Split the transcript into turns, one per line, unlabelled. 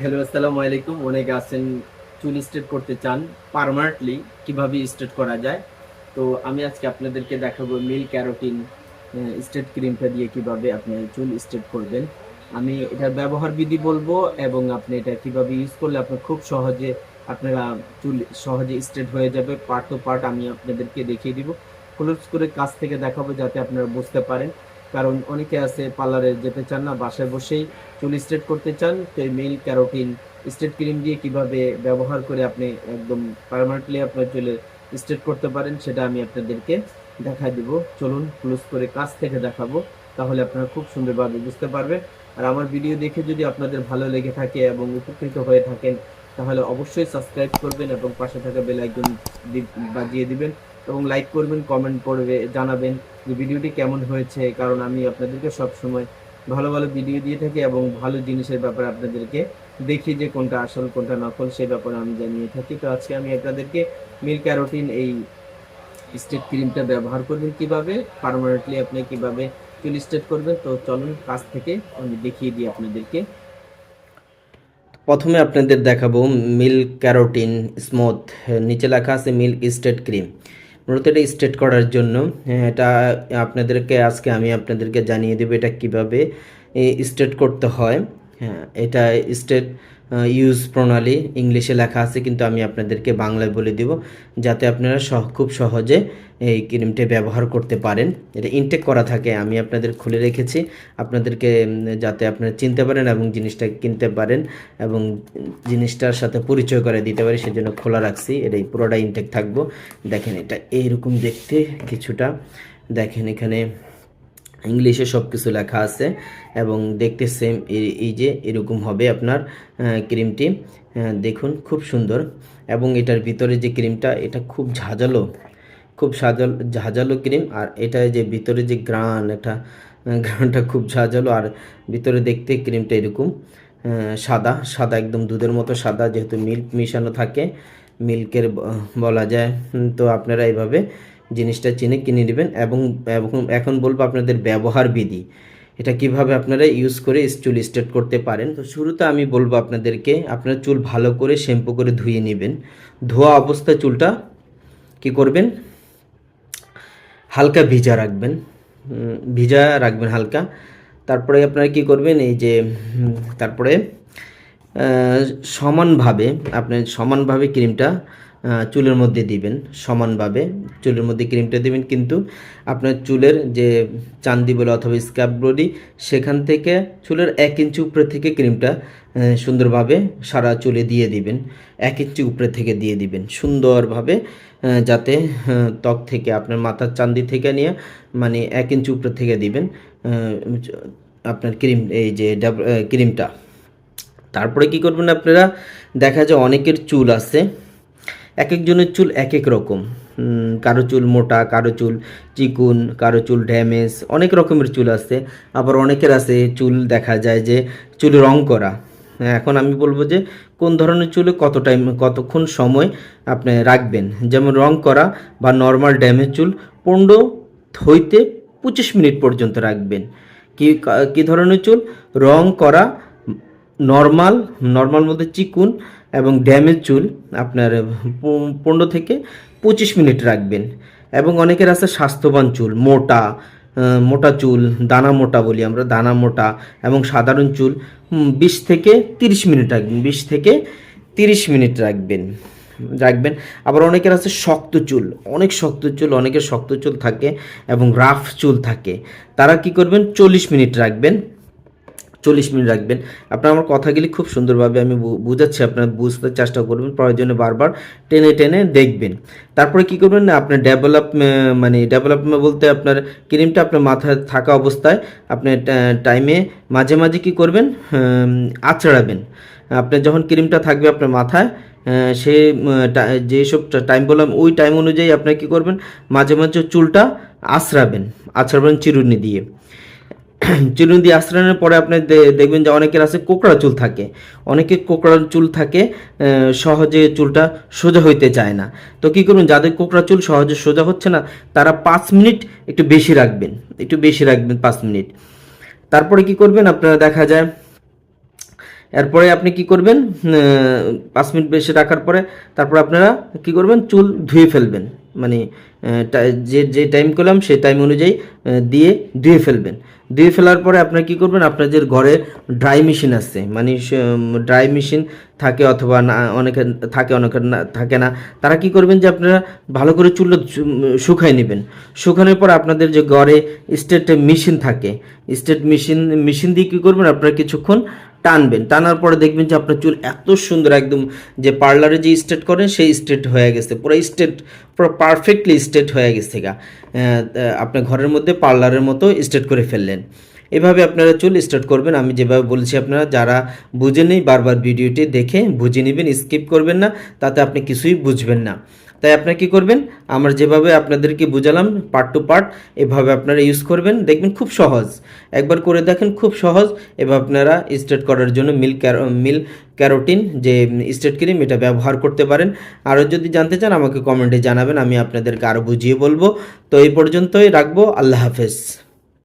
Hello আসসালামু আলাইকুম। অনেকে আছেন চুল স্ট্রেট করতে চান পার্মানেন্টলি কীভাবে স্ট্রেট করা যায়? তো আমি আজকে আপনাদেরকে দেখাবো মিল ক্যারোটিন স্ট্রেট ক্রিমটা দিয়ে কীভাবে আপনি চুল স্ট্রেট করবেন। আমি এটার ব্যবহার বিধি বলব এবং আপনি এটা কীভাবে ইউজ করলে আপনার খুব সহজে আপনারা চুল সহজে স্ট্রেট হয়ে যাবে। পার্ট টু পার্ট আমি আপনাদেরকে দেখিয়ে দিব। ক্লোজ করে কাছ থেকে দেখাবো যাতে আপনারা বুঝতে পারেন। কারণ অনেকে আছে পার্লারে যেতে চান না, বাসায় বসেই চুল স্ট্রেট করতে চান। তো মেল ক্যারোটিন স্ট্রেট ক্রিম দিয়ে কীভাবে ব্যবহার করে আপনি একদম পার্মানেন্টলি আপনার চুলে স্ট্রেট করতে পারেন, সেটা আমি আপনাদেরকে দেখা দিব। চলুন ক্লোজ করে কাছ থেকে দেখাবো, তাহলে আপনারা খুব সুন্দরভাবে বুঝতে পারবে আর আমার ভিডিও দেখে যদি আপনাদের ভালো লেগে থাকে এবং উপকৃত হয়ে থাকেন, তাহলে অবশ্যই সাবস্ক্রাইব করবেন এবং পাশে থাকা বেল আইকন বাজিয়ে দিবেন। এবং লাইক করবেন কমেন্ট করবে জানাবেন যে ভিডিওটি কেমন হয়েছে, কারণ আমি আপনাদেরকে সব সময় ভালো ভালো ভিডিও দিয়ে থাকি এবং ভালো জিনিসের ব্যাপারে আপনাদেরকে দেখি যে কোনটা আসল, কোনটা নকল, সেই ব্যাপারে আমি জানিয়ে থাকি। তো আজকে আমি আপনাদেরকে মিল ক্যারোটিন এই স্টেট ক্রিমটা ব্যবহার করবেন কীভাবে পারমানেন্টলি আপনি কীভাবে চুল স্ট্রেট করবেন, তো চলুন কাছ থেকে আমি দেখিয়ে দিই আপনাদেরকে। প্রথমে আপনাদের দেখাবো মিল্ক ক্যারোটিন স্মুথ নিচে লেখা আছে মিল্ক স্টেট ক্রিম মূলত এটা স্টেট করার জন্য হ্যাঁ, এটা আপনাদেরকে আজকে আমি আপনাদেরকে জানিয়ে দেবো এটা কীভাবে স্টেট করতে হয়। হ্যাঁ এটা স্টেট ইউজ প্রণালী ইংলিশে লেখা আছে, কিন্তু আমি আপনাদেরকে বাংলায় বলে দিব, যাতে আপনারা সহ, খুব সহজে এই ক্রিমটা ব্যবহার করতে পারেন। এটা ইনটেক করা থাকে, আমি আপনাদের খুলে রেখেছি, আপনাদেরকে যাতে আপনারা চিনতে পারেন এবং জিনিসটা কিনতে পারেন এবং জিনিসটার সাথে পরিচয় করে দিতে পারি, সেজন্য খোলা রাখছি, এটাই পুরোটা ইনটেক থাকব। দেখেন এটা এইরকম দেখতে, কিছুটা। দেখেন এখানে ইংলিশে সব কিছু লেখা আছে এবং দেখতে সেম এই যে এরকম হবে আপনার ক্রিমটি দেখুন, খুব সুন্দর। এবং এটার ভিতরে যে ক্রিমটা এটা খুব ঝাঁঝালো, খুব সাজাল, ঝাঁঝালো ক্রিম আর এটা যে ভিতরে যে গ্রান এটা গ্রানটা খুব ঝাঁঝালো। আর ভিতরে দেখতে ক্রিমটা এরকম সাদা সাদা একদম দুধের মতো সাদা, যেহেতু মিল্ক মিশানো থাকে মিল্কের বলা যায়। তো আপনারা এইভাবে জিনিসটা চিনে কিনে নেবেন এবং এখন বলব আপনাদের ব্যবহার বিধি। এটা কীভাবে আপনারা ইউজ করে চুল স্ট্রেট করতে পারেন? তো শুরুতে আমি বলব আপনাদেরকে, আপনার চুল ভালো করে শ্যাম্পু করে ধুয়ে নেবেন। ধোয়া অবস্থায় চুলটা কি করবেন? হালকা ভিজা রাখবেন। ভিজা রাখবেন হালকা। তারপরে আপনারা কি করবেন? এই যে তারপরে সমানভাবে আপনি সমানভাবে ক্রিমটা চুলের মধ্যে দিবেন, সমানভাবে চুলের মধ্যে ক্রিমটা দিবেন, কিন্তু আপনার চুলের যে চান্দি বলে অথবা স্ক্যাপ বডি সেখান থেকে চুলের এক ইঞ্চি উপরে থেকে ক্রিমটা সুন্দরভাবে সারা চুলে দিয়ে দিবেন, এক ইঞ্চি উপরে থেকে দিয়ে দিবেন, সুন্দরভাবে যাতে ত্বক থেকে আপনার মাথার চান্দি থেকে নিয়ে মানে এক ইঞ্চি উপরে থেকে দিবেন আপনার ক্রিম এই যে ক্রিমটা তারপরে কি করবেন আপনারা? দেখা যায় অনেকের চুল আছে এক একজনের চুল এক এক রকম কারও চুল মোটা, কারও চুল চিকুন, কারও চুল ড্যামেজ, অনেক রকমের চুল আছে। আবার অনেকের আছে চুল দেখা যায় যে চুল রং করা। এখন আমি বলব যে কোন ধরনের চুলে কত টাইম, কতক্ষণ সময় আপনি রাখবেন? যেমন রং করা বা নর্মাল ড্যামেজ চুল পনেরো হইতে পঁচিশ মিনিট পর্যন্ত রাখবেন। কি কি ধরনের চুল? রং করা, নর্মাল নর্মাল মধ্যে চিকুন এবং ড্যামেজ চুল আপনার পনেরো থেকে পঁচিশ মিনিট রাখবেন। এবং অনেকের আছে স্বাস্থ্যবান চুল, মোটা মোটা চুল, দানা মোটা বলি আমরা, দানা মোটা এবং সাধারণ চুল বিশ থেকে তিরিশ মিনিট রাখবেন, বিশ থেকে তিরিশ মিনিট রাখবেন রাখবেন। আবার অনেকের আছে শক্ত চুল, অনেক শক্ত চুল, অনেকের শক্ত চুল থাকে এবং রাফ চুল থাকে। তারা কি করবেন? চল্লিশ মিনিট রাখবেন। চল্লিশ মিনিট রাখবেন। আপনার আমার কথাগুলি খুব সুন্দরভাবে আমি বুঝাচ্ছি আপনার বুঝতে চেষ্টা করবেন প্রয়োজনে বারবার টেনে টেনে দেখবেন। তারপরে কি করবেন না আপনার ডেভেলপ মানে ডেভেলপমেন্ট বলতে আপনার ক্রিমটা আপনার মাথায় থাকা অবস্থায় আপনি টাইমে মাঝে মাঝে কি করবেন উম, আঁচড়াবেন। আপনার যখন ক্রিমটা থাকবে আপনার মাথায় সে যেসব টাইম বললাম ওই টাইম অনুযায়ী আপনার কি করবেন মাঝে মাঝে চুলটা আছড়াবেন আঁচড়াবেন চিরুনি দিয়ে। চিরুনি দিয়ে আশ্রয়নের পরে আপনি দেখবেন যে অনেকের আছে কোকড়া চুল থাকে। অনেকের কোকড়া চুল থাকে সহজে চুলটা সোজা হইতে চায় না। তো কী করুন, যাদের কোকড়া চুল সহজে সোজা হচ্ছে না, তারা পাঁচ মিনিট একটু বেশি রাখবেন, একটু বেশি রাখবেন পাঁচ মিনিট। তারপরে কি করবেন আপনারা, দেখা যায়, এরপরে আপনি কি করবেন পাঁচ মিনিট বেশি রাখার পরে তারপর আপনারা কি করবেন, চুল ধুয়ে ফেলবেন। মানে যে যে টাইম করলাম, সেই টাইম অনুযায়ী দিয়ে ধুয়ে ফেলবেন। ধুয়ে ফেলার পরে আপনারা কি করবেন? আপনাদের ঘরে ড্রাই মেশিন আছে মানে ড্রাই মেশিন থাকে অথবা না, অনেকে থাকে অনেকের না, থাকে না। তারা কি করবেন যে, আপনারা ভালো করে চুলটা শুকাই নেবেন। শুকানোর পর আপনাদের যে ঘরে স্টেট মেশিন থাকে স্টেট মেশিন মেশিন দিয়ে কী করবেন? আপনারা কিছুক্ষণ টানবেন। টানার পরে দেখবেন যে আপনার চুল এত সুন্দর একদম যে পার্লারে যে স্ট্রেট করেন, সেই স্ট্রেট হয়ে গেছে। পুরো স্ট্রেট, পুরো পারফেক্টলি স্ট্রেট হয়ে গেছে গা। আপনার ঘরের মধ্যে পার্লারের মতো স্ট্রেট করে ফেললেন। এভাবে আপনারা চুল স্টার্ট করবেন। আমি যেভাবে বলছি আপনারা, যারা বুঝে নেই, বারবার ভিডিওটি দেখে বুঝে নেবেন, স্কিপ করবেন না, তাতে আপনি কিছুই বুঝবেন না। তাই আপনারা কী করবেন? আমরা যেভাবে আপনাদেরকে বুঝালাম পার্ট টু পার্ট এভাবে আপনারা ইউজ করবেন। দেখবেন খুব সহজ। একবার করে দেখেন, খুব সহজ। এভাবে আপনারা স্টেট করার জন্য মিল ক্যারো, মিল ক্যারোটিন, যে স্টেট ক্রিম এটা ব্যবহার করতে পারেন। আরও যদি জানতে চান, আমাকে কমেন্টে জানাবেন। আমি আপনাদেরকে আরও বুঝিয়ে বলব। তো এই পর্যন্তই রাখব। আল্লাহ হাফেজ।